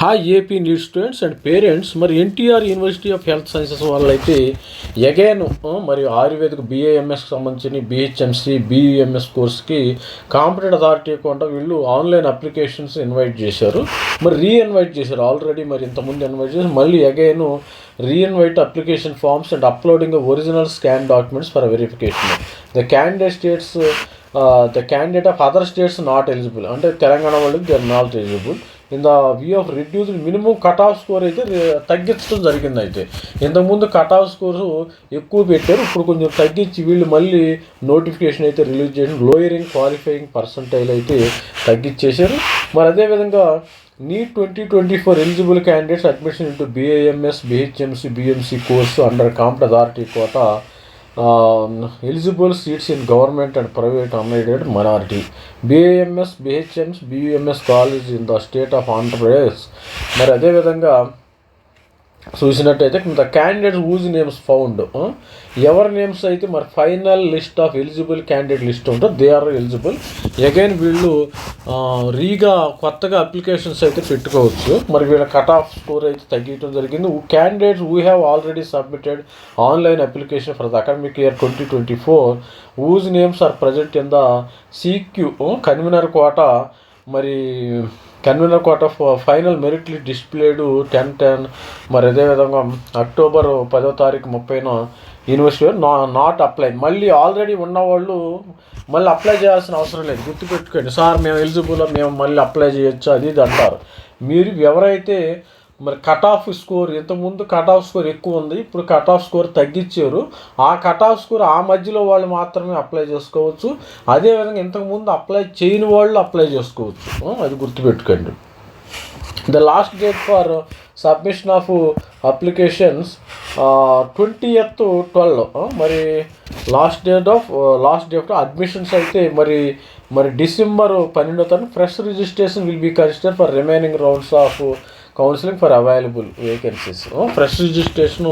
Hi AP NEET students and parents మరి NTR university of health sciences వాళ్ళైతే again మరి ayurvedic బీఏఎంఎస్కి సంబంధించిన బిహెచ్ఎంసి బీయుఎంఎస్ కోర్స్కి కాంపిటెంట్ అథారిటీ కూడా వీళ్ళు ఆన్లైన్ అప్లికేషన్స్ ఇన్వైట్ చేశారు. మరి రీఇన్వైట్ చేశారు. ఆల్రెడీ మరి ఇంతకుముందు ఇన్వైట్ చేసి మళ్ళీ again reinvite application forms and uploading original scan documents for verification the candidate states the candidate of other states not eligible అంటే తెలంగాణ వాళ్ళకి they are not eligible in the view of reduced minimum cut off score అయితే తగ్గించడం జరిగింది అయితే. ఇంతకుముందు cut of scores ఎక్కువ పెట్టారు. ఇప్పుడు కొంచెం తగ్గించి వీళ్ళు మళ్ళీ నోటిఫికేషన్ అయితే రిలీజ్ చేసి లోయరింగ్ క్వాలిఫైయింగ్ పర్సంటైల్ అయితే తగ్గించేశారు. మరి అదేవిధంగా NEET twenty twenty four eligible candidates admission into BAMS BHMS BMC course under competent authority quota eligible seats in government and private unaided minority BAMS BHMS BUMS college in the state of Andhra Pradesh మరి అదేవిధంగా చూసినట్టయితే the candidate whose names found ఎవరి names అయితే మరి final list of eligible candidate list ఉంటే they are eligible again వీళ్ళు రీగా కొత్తగా అప్లికేషన్స్ అయితే పెట్టుకోవచ్చు. మరి వీళ్ళ కట్ ఆఫ్ స్కోర్ అయితే తగ్గించడం జరిగింది. Candidates we have already submitted online application for the academic year twenty twenty four whose names are present in the CQ convener quota మరి convener quota final merit displayed ten ten మరి అదేవిధంగా October పదో తారీఖు ముప్పైన university నా not apply. మళ్ళీ already ఉన్నవాళ్ళు మళ్ళీ అప్లై చేయాల్సిన అవసరం లేదు. గుర్తుపెట్టుకోండి సార్ మేము ఎలిజిబుల్ మేము మళ్ళీ అప్లై చేయొచ్చు? అది ఇది అంటారు. మీరు ఎవరైతే మరి కట్ ఆఫ్ స్కోర్ ఇంతకుముందు కట్ ఆఫ్ స్కోర్ ఎక్కువ ఉంది ఇప్పుడు కట్ ఆఫ్ స్కోర్ తగ్గించారు. ఆ కట్ ఆఫ్ స్కోర్ ఆ మధ్యలో వాళ్ళు మాత్రమే అప్లై చేసుకోవచ్చు. అదేవిధంగా ఇంతకుముందు అప్లై చేయని వాళ్ళు అప్లై చేసుకోవచ్చు. అది గుర్తుపెట్టుకోండి. The last date for submission of applications twentieth twelve మరి last date of last date admissions అయితే మరి మరి డిసెంబర్ పన్నెండో తారీఖు fresh registration will be consider for remaining rounds of counselling for available vacancies. Fresh registration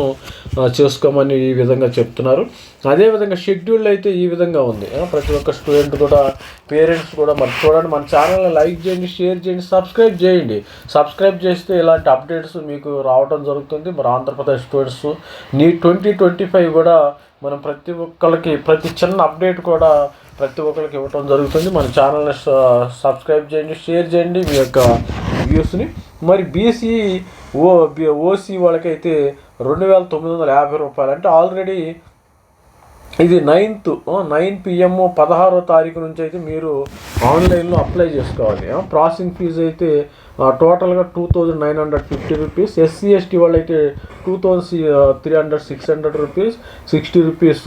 చేసుకోమని ఈ విధంగా చెప్తున్నారు. అదేవిధంగా షెడ్యూల్ అయితే ఈ విధంగా ఉంది. ప్రతి ఒక్క స్టూడెంట్ కూడా పేరెంట్స్ కూడా మరి చూడండి మన ఛానల్ని లైక్ చేయండి షేర్ చేయండి సబ్స్క్రైబ్ చేయండి. సబ్స్క్రైబ్ చేస్తే ఇలాంటి అప్డేట్స్ మీకు రావడం జరుగుతుంది. మరి Andhra Pradesh students NEET twenty twenty five కూడా మనం ప్రతి ఒక్కరికి ప్రతి చిన్న అప్డేట్ కూడా ప్రతి ఒక్కరికి ఇవ్వటం జరుగుతుంది. మన ఛానల్ని సబ్స్క్రైబ్ చేయండి షేర్ చేయండి. మీ యొక్క వ్యూస్ని మరి బీసీ ఓ బి- ఓసీ వాళ్ళకైతే రెండు వేల తొమ్మిది వందల యాభై రూపాయలు. అంటే ఆల్రెడీ ఇది నైన్త్ నైన్ పిఎం పదహారో తారీఖు నుంచి అయితే మీరు ఆన్లైన్లో అప్లై చేసుకోవాలి. ప్రాసెసింగ్ ఫీజు అయితే టోటల్గా two thousand nine hundred fifty rupees SC ST వాళ్ళు అయితే two thousand three hundred six hundred rupees sixty rupees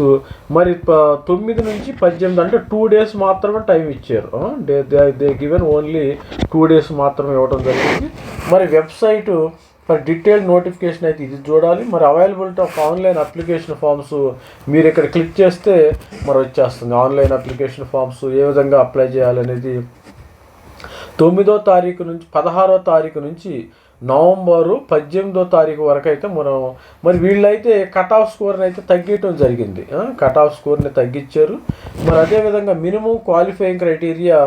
మరి ప- తొమ్మిది నుంచి పద్దెనిమిది అంటే టూ డేస్ మాత్రమే టైం ఇచ్చారు. They they given only two days మాత్రమే ఇవ్వడం జరిగింది. మరి వెబ్సైటు ఫర్ డీటెయిల్ నోటిఫికేషన్ అయితే ఇది చూడాలి. మరి availability of online application forms మీరు ఇక్కడ క్లిక్ చేస్తే మరి వచ్చేస్తుంది. ఆన్లైన్ అప్లికేషన్ ఫామ్స్ ఏ విధంగా అప్లై చేయాలనేది తొమ్మిదో తారీఖు నుంచి పదహారో తారీఖు నుంచి నవంబరు పద్దెనిమిదో తారీఖు వరకు అయితే మనం మరి వీళ్ళైతే కట్ ఆఫ్ స్కోర్ని అయితే తగ్గించడం జరిగింది. కట్ ఆఫ్ స్కోర్ని తగ్గించారు. మరి అదేవిధంగా మినిమం క్వాలిఫైయింగ్ క్రైటీరియా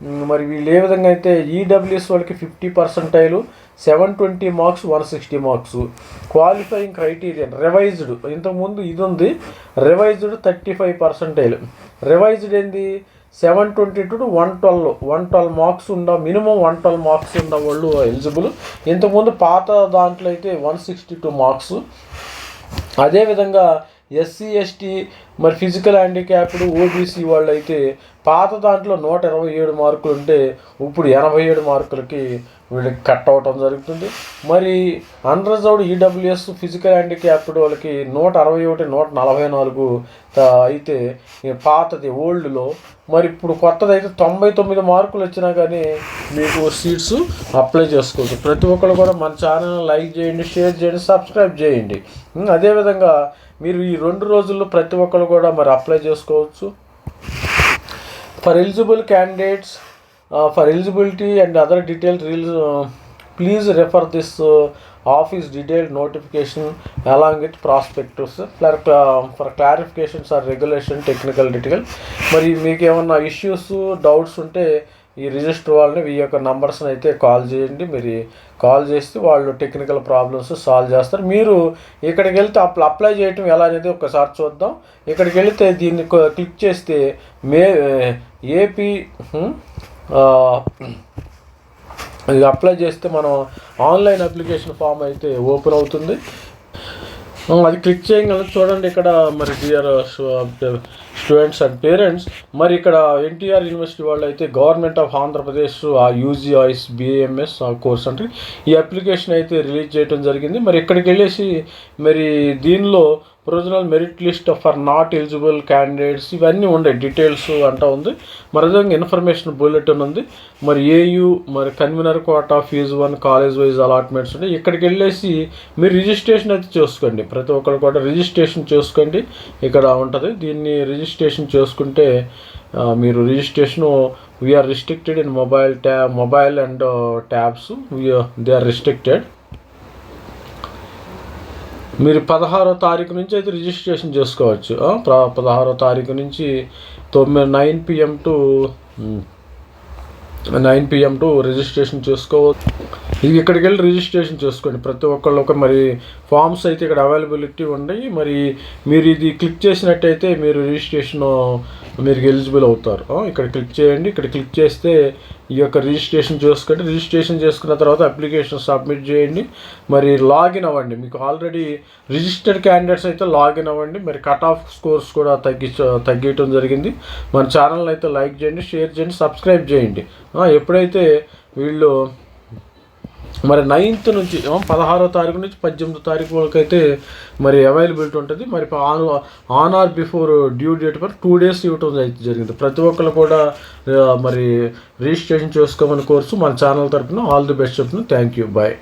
మరి వీళ్ళు ఏ విధంగా అయితే ఈడబ్ల్యూఎస్ వాళ్ళకి fifty percentile seven twenty marks one sixty marks qualifying criterion revised ఇంతకుముందు ఇది ఉంది revised thirty five percentile revised ఏంది? Seven twenty to one twelve one twelve marks ఉండ మినిమం వన్ ట్వెల్వ్ మార్క్స్ ఉన్న వాళ్ళు ఎలిజిబుల్ ఇంతకుముందు పాత దాంట్లో అయితే వన్ సిక్స్టీ టూ మార్క్స్ అదేవిధంగా ఎస్సీ ఎస్టీ మరి ఫిజికల్ హ్యాండిక్యాప్డ్ ఓబీసీ వాళ్ళు అయితే పాత దాంట్లో నూట ఇరవై ఏడు మార్కులు ఉంటే ఇప్పుడు ఎనభై ఏడు మార్కులకి వీళ్ళకి కట్ అవటం జరుగుతుంది. మరి అన్రిజర్వ్డ్ ఈడబ్ల్యూఎస్ ఫిజికల్ హ్యాండిక్యాప్డ్ వాళ్ళకి నూట అరవై ఒకటి నూట నలభై నాలుగు అయితే పాతది ఓల్డ్లో. మరి ఇప్పుడు కొత్తది అయితే తొంభై తొమ్మిది మార్కులు వచ్చినా కానీ మీకు సీట్స్ అప్లై చేసుకోవచ్చు. ప్రతి ఒక్కరు కూడా మన ఛానల్ లైక్ చేయండి షేర్ చేయండి సబ్స్క్రైబ్ చేయండి. అదేవిధంగా మీరు ఈ రెండు రోజుల్లో ప్రతి ఒక్కరు కూడా మరి అప్లై చేసుకోవచ్చు. For eligible candidates for eligibility and other detail reels please refer this office detailed notification along with prospectives for clarifications or regulation technical detail మరి మీకు ఏమన్నా ఇష్యూస్ డౌట్స్ ఉంటే ఈ రిజిస్టర్ వాళ్ళని ఈ యొక్క నంబర్స్ని అయితే కాల్ చేయండి. మీరు కాల్ చేస్తే వాళ్ళు టెక్నికల్ ప్రాబ్లమ్స్ సాల్వ్ చేస్తారు. మీరు ఇక్కడికి వెళ్తే అప్ల అప్లై చేయటం ఎలా అనేది ఒకసారి చూద్దాం. ఇక్కడికి వెళితే దీన్ని క్లిక్ చేస్తే మే ఏపీ ఇది అప్లై చేస్తే మనం ఆన్లైన్ అప్లికేషన్ ఫామ్ అయితే ఓపెన్ అవుతుంది. అది క్లిక్ చేయగలం చూడండి ఇక్కడ మరి డిఆర్ స్టూడెంట్స్ అండ్ పేరెంట్స్ మరి ఇక్కడ ఎన్టీఆర్ యూనివర్సిటీ వాళ్ళు అయితే గవర్నమెంట్ ఆఫ్ ఆంధ్రప్రదేశ్ ఆ యూజీఐఎస్ బిఏఎంఎస్ కోర్స్ అంటే ఈ అప్లికేషన్ అయితే రిలీజ్ చేయడం జరిగింది. మరి ఇక్కడికి వెళ్ళేసి మరి దీనిలో original merit list for not eligible candidates ఇవన్నీ ఉండే డీటెయిల్స్ అంట ఉంది. మరి విధంగా ఇన్ఫర్మేషన్ బులెటిన్ ఉంది. మరి ఏయు మరి convener quota fee one college wise allotments ఉన్నాయి. ఇక్కడికి వెళ్ళేసి మీరు రిజిస్ట్రేషన్ అయితే చేసుకోండి. ప్రతి ఒక్కరు కూడా రిజిస్ట్రేషన్ చేసుకోండి. ఇక్కడ ఉంటుంది. దీన్ని రిజిస్ట్రేషన్ చేసుకుంటే మీరు registration we are restricted in mobile tab mobile and tabs they are restricted మీరు పదహారో తారీఖు నుంచి అయితే రిజిస్ట్రేషన్ చేసుకోవచ్చు. పదహారో తారీఖు నుంచి తొమ్మిది nine PM to nine PM to registration చేసుకోవచ్చు. ఇది ఇక్కడికి వెళ్ళి రిజిస్ట్రేషన్ చేసుకోండి. ప్రతి ఒక్కళ్ళు ఒక మరి ఫామ్స్ అయితే ఇక్కడ అవైలబిలిటీ ఉన్నాయి. మరి మీరు ఇది క్లిక్ చేసినట్టయితే మీరు రిజిస్ట్రేషన్ మీరు ఎలిజిబుల్ అవుతారు. ఇక్కడ క్లిక్ చేయండి. ఇక్కడ క్లిక్ చేస్తే ఈ యొక్క రిజిస్ట్రేషన్ చేసుకోండి. రిజిస్ట్రేషన్ చేసుకున్న తర్వాత అప్లికేషన్ సబ్మిట్ చేయండి. మరి లాగిన్ అవ్వండి. మీకు ఆల్రెడీ రిజిస్టర్డ్ క్యాండిడేట్స్ అయితే లాగిన్ అవ్వండి. మరి కట్ ఆఫ్ స్కోర్స్ కూడా తగ్గించ తగ్గించడం జరిగింది. మన ఛానల్ అయితే లైక్ చేయండి షేర్ చేయండి సబ్స్క్రైబ్ చేయండి. ఎప్పుడైతే వీళ్ళు మరి నైన్త్ నుంచి పదహారో తారీఖు నుంచి పద్దెనిమిదో తారీఖు వరకు అయితే మరి అవైలబిలిటీ ఉంటుంది. మరి on on or before due date మరి టూ డేస్ ఇవ్వటం అయితే జరిగింది. ప్రతి ఒక్కరు కూడా మరి రిజిస్ట్రేషన్ చేసుకోమని కోర్సు మన ఛానల్ తరపున ఆల్ ది బెస్ట్ చెప్తున్నాను థ్యాంక్ యూ బాయ్